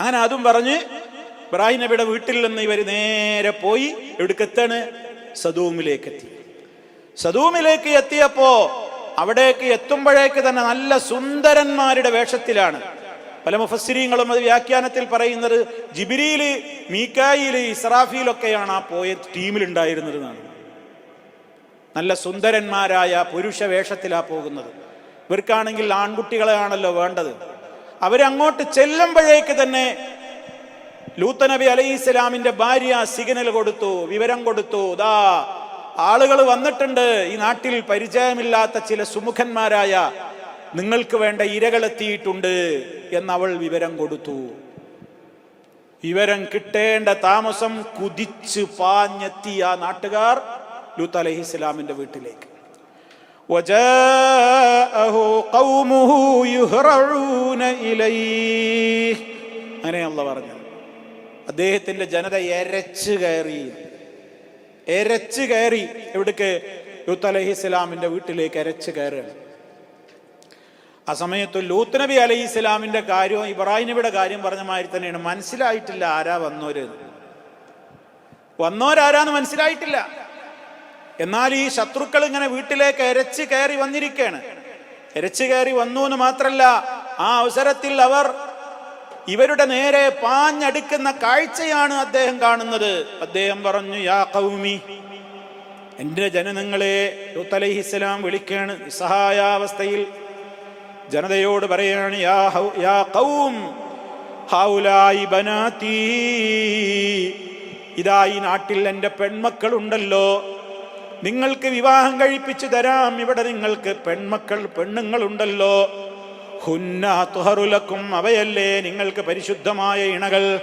അങ്ങനെ അതും പറഞ്ഞ് ഇബ്രാഹിം നബിയുടെ വീട്ടിൽ നിന്ന് ഇവർ നേരെ പോയി എവിടേക്ക് എത്താണ് സദൂമിലേക്ക് എത്തി സദൂമിലേക്ക് എത്തിയപ്പോ അവിടേക്ക് എത്തുമ്പോഴേക്ക് തന്നെ നല്ല സുന്ദരന്മാരുടെ വേഷത്തിലാണ്. പല മുഫസ്സിരീങ്ങളും അത് വ്യാഖ്യാനത്തിൽ പറയുന്നത് ജിബിരിയിൽ മീക്കായിൽ ഇസ്രാഫിയിലൊക്കെയാണ് ആ പോയ ടീമിലുണ്ടായിരുന്നത് എന്നാണ്. നല്ല സുന്ദരന്മാരായ പുരുഷ വേഷത്തിലാ പോകുന്നത്. ഇവർക്കാണെങ്കിൽ ആൺകുട്ടികളെയാണല്ലോ വേണ്ടത്. അവരങ്ങോട്ട് ചെല്ലുമ്പോഴേക്ക് തന്നെ ലൂത്ത നബി അലൈഹി ഇസ്ലാമിന്റെ ഭാര്യ സിഗ്നൽ കൊടുത്തു വിവരം കൊടുത്തു. ദാ ആളുകൾ വന്നിട്ടുണ്ട്. ഈ നാട്ടിൽ പരിചയമില്ലാത്ത ചില സുമുഖന്മാരായ നിങ്ങൾക്ക് വേണ്ട ഇരകളെത്തിയിട്ടുണ്ട് എന്നവൾ വിവരം കൊടുത്തു. വിവരം കിട്ടേണ്ട താമസം കുതിച്ച് പാഞ്ഞെത്തിയ ആ നാട്ടുകാർ ലൂത്ത് അലഹി ഇസ്ലാമിന്റെ വീട്ടിലേക്ക്. وجاءه قومه يهرعون إليه അങ്ങനെ അല്ല പറഞ്ഞു അദ്ദേഹത്തിന്റെ ജനത എരച്ചു കയറി എരച്ചു കയറി എവിടേക്ക് ലൂത്ത് അലൈഹി ഇസ്ലാമിന്റെ വീട്ടിലേക്ക് എരച്ചു കയറുകയാണ് ആ സമയത്ത് ലൂത്ത് നബി അലൈഹി ഇസ്ലാമിന്റെ കാര്യവും ഇബ്രാഹിം നബിയുടെ കാര്യം പറഞ്ഞ മാതിരി തന്നെയാണ് മനസ്സിലായിട്ടില്ല ആരാ വന്നോര് വന്നോരാരാന്ന് മനസ്സിലായിട്ടില്ല എന്നാൽ ഈ ശത്രുക്കൾ ഇങ്ങനെ വീട്ടിലേക്ക് എരച്ച് കയറി വന്നിരിക്കുകയാണ്. എരച്ച് കയറി വന്നു എന്ന് മാത്രല്ല ആ അവസരത്തിൽ അവർ ഇവരുടെ നേരെ പാഞ്ഞടുക്കുന്ന കാഴ്ചയാണ് അദ്ദേഹം കാണുന്നത്. അദ്ദേഹം പറഞ്ഞു യാ കൗമി എന്റെ ജനനങ്ങളെ ഇസ്ലാം വിളിക്കുകയാണ്. നിസ്സഹായാവസ്ഥയിൽ ജനതയോട് പറയാണ് യാ യാ ഇതാ ഈ നാട്ടിൽ എന്റെ പെൺമക്കളുണ്ടല്ലോ നിങ്ങൾക്ക് വിവാഹം കഴിപ്പിച്ചു തരാം. ഇവിടെ നിങ്ങൾക്ക് പെൺമക്കൾ പെണ്ണുങ്ങളുണ്ടല്ലോ. ഹുന്ന തുഹറുലക്കും അവയല്ലേ നിങ്ങൾക്ക് പരിശുദ്ധമായ ഇണകൾ.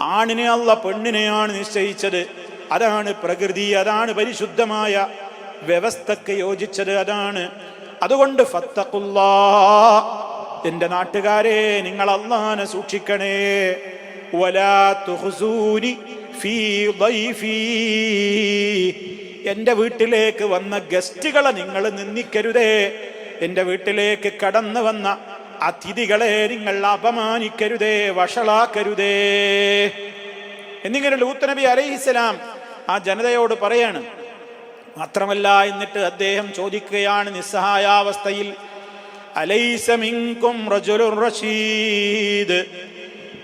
ആണിനെ അല്ല പെണ്ണിനെയാണ് നിശ്ചയിച്ചത്. അതാണ് പ്രകൃതി അതാണ് പരിശുദ്ധമായ വ്യവസ്ഥക്ക് യോജിച്ചത് അതാണ്. അതുകൊണ്ട് ഫത്തക്കുല്ലാ എന്റെ നാട്ടുകാരെ നിങ്ങൾ അള്ളാനെ സൂക്ഷിക്കണേ. വലാ ബൈ ഫീ എന്റെ വീട്ടിലേക്ക് വന്ന ഗസ്റ്റുകളെ നിങ്ങൾ നിന്ദിക്കരുതേ. എന്റെ വീട്ടിലേക്ക് കടന്നു വന്ന അതിഥികളെ നിങ്ങൾ അപമാനിക്കരുതേ വഷളാക്കരുതേ. എന്നിങ്ങനെ ലൂത്ത് നബി അലൈഹിസ്സലാം ആ ജനതയോട് പറയാണ് മാത്രമല്ല എന്നിട്ട് അദ്ദേഹം ചോദിക്കുകയാണ് നിസ്സഹായാവസ്ഥയിൽ അലൈസമിങ്കും റഷീദ്.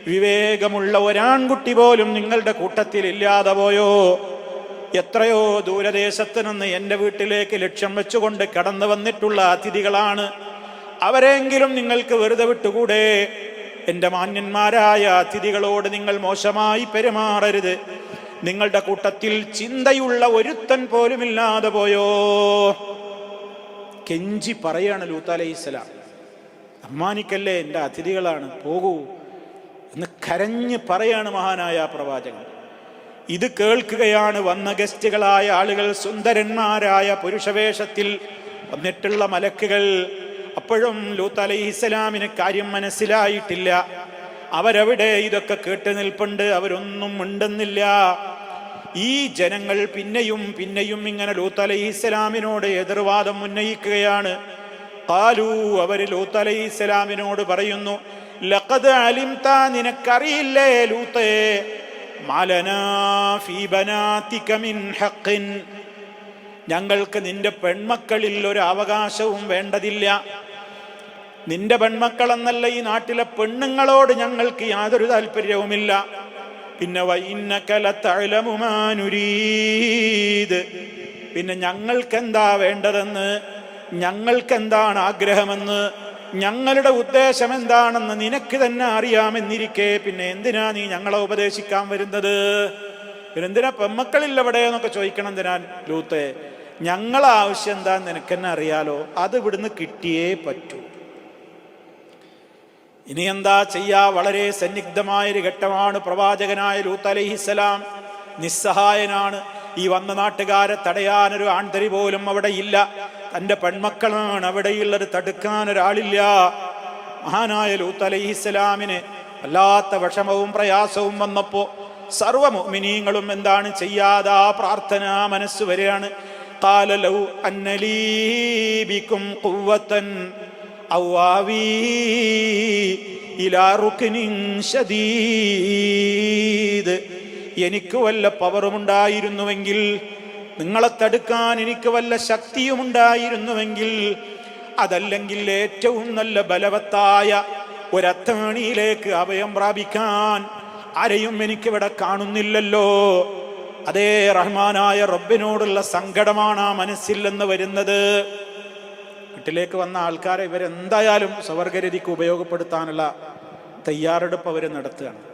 വിവേകമുള്ള ഒരാൺകുട്ടി പോലും നിങ്ങളുടെ കൂട്ടത്തിൽ ഇല്ലാതെ പോയോ? എത്രയോ ദൂരദേശത്ത് നിന്ന് എന്റെ വീട്ടിലേക്ക് ലക്ഷ്യം വെച്ചുകൊണ്ട് കടന്നു വന്നിട്ടുള്ള അതിഥികളാണ്. അവരെങ്കിലും നിങ്ങൾക്ക് വെറുതെ വിട്ടുകൂടെ? എന്റെ മാന്യന്മാരായ അതിഥികളോട് നിങ്ങൾ മോശമായി പെരുമാറരുത്. നിങ്ങളുടെ കൂട്ടത്തിൽ ചിന്തയുള്ള ഒരുത്തൻ പോലുമില്ലാതെ പോയോ? കെഞ്ചി പറയാണ് ലൂത്ത് അലൈഹിസ്സലാം അമ്മാനിക്കല്ലേ എന്റെ അതിഥികളാണ്? പോകൂ എന്ന് കരഞ്ഞ് പറയാണ് മഹാനായ പ്രവാചകൻ. ഇത് കേൾക്കുകയാണ് വന്ന ഗസ്റ്റുകളായ ആളുകൾ സുന്ദരന്മാരായ പുരുഷവേഷത്തിൽ വന്നിട്ടുള്ള മലക്കുകൾ. അപ്പോഴും ലൂത്ത് അലൈഹിസ്സലാമിന് കാര്യം മനസ്സിലായിട്ടില്ല. അവരവിടെ ഇതൊക്കെ കേട്ട് നിൽപ്പുണ്ട് അവരൊന്നും ഉണ്ടെന്നില്ല ഈ ജനങ്ങൾ പിന്നെയും പിന്നെയും ഇങ്ങനെ ലൂത്ത് അലൈഹിസ്സലാമിനോട് എതിർവാദം ഉന്നയിക്കുകയാണ്. കാലു അവർ ലൂത്ത് അലൈഹിസ്സലാമിനോട് പറയുന്നു ലഖദ് അലിംത നിനക്കറിയില്ലേ ലൂത്തേ ഞങ്ങൾക്ക് നിന്റെ പെൺമക്കളിൽ ഒരു അവകാശവും വേണ്ടതില്ല. നിന്റെ പെൺമക്കളെന്നല്ല ഈ നാട്ടിലെ പെണ്ണുങ്ങളോട് ഞങ്ങൾക്ക് യാതൊരു താല്പര്യവുമില്ല. പിന്നെ വൈന്നക്കലത്തഴലമുമാനുരീത് പിന്നെ ഞങ്ങൾക്കെന്താ വേണ്ടതെന്ന്? ഞങ്ങൾക്കെന്താണ് ആഗ്രഹമെന്ന്? ഞങ്ങളുടെ ഉദ്ദേശം എന്താണെന്ന് നിനക്ക് തന്നെ അറിയാമെന്നിരിക്കെ. പിന്നെ എന്തിനാ നീ ഞങ്ങളെ ഉപദേശിക്കാൻ വരുന്നത്? എന്തിനാ പെമ്മക്കളില്ല ഇവിടെ എന്നൊക്കെ ചോദിക്കണം എന്തിനാ? ലൂത്തെ ഞങ്ങളെ ആവശ്യം എന്താന്ന് നിനക്ക് തന്നെ അറിയാലോ? അത് ഇവിടുന്ന് കിട്ടിയേ പറ്റൂ. ഇനി എന്താ ചെയ്യാ? വളരെ സന്നിഗ്ധമായൊരു ഘട്ടമാണ്. പ്രവാചകനായ ലൂത്ത് അലഹിസലാം നിസ്സഹായനാണ്. ഈ വന്ന നാട്ടുകാരെ തടയാനൊരു ആൺതരി പോലും അവിടെ ഇല്ല. തൻ്റെ പെൺമക്കളാണ് അവിടെയുള്ളത് തടുക്കാൻ ഒരാളില്ല മഹാനായ ലൂത്ത് അലഹിസ്സലാമിന് വല്ലാത്ത വിഷമവും പ്രയാസവും വന്നപ്പോ സർവ മുഅ്മിനീങ്ങളും എന്താണ് ചെയ്യാതെ ആ പ്രാർത്ഥന മനസ്സ് വരികയാണ് قال لو أن لي بكم قوة ഔവാവി ഇലാ റുക്നിൻ ശദീദ് എനിക്ക് വല്ല പവറുമുണ്ടായിരുന്നുവെങ്കിൽ നിങ്ങളെ തടുക്കാൻ എനിക്ക് വല്ല ശക്തിയുമുണ്ടായിരുന്നുവെങ്കിൽ അതല്ലെങ്കിൽ ഏറ്റവും നല്ല ബലവത്തായ ഒരത്താണിയിലേക്ക് അഭയം പ്രാപിക്കാൻ ആരെയും എനിക്കിവിടെ കാണുന്നില്ലല്ലോ. അതേ റഹ്മാനായ റബ്ബിനോടുള്ള സങ്കടമാണ് ആ മനസ്സിൽ നിന്ന് വരുന്നത്. വീട്ടിലേക്ക് വന്ന ആൾക്കാരെ ഇവരെന്തായാലും സ്വവർഗരതിക്ക് ഉപയോഗപ്പെടുത്താനുള്ള തയ്യാറെടുപ്പ് അവർ നടത്തുകയാണ്.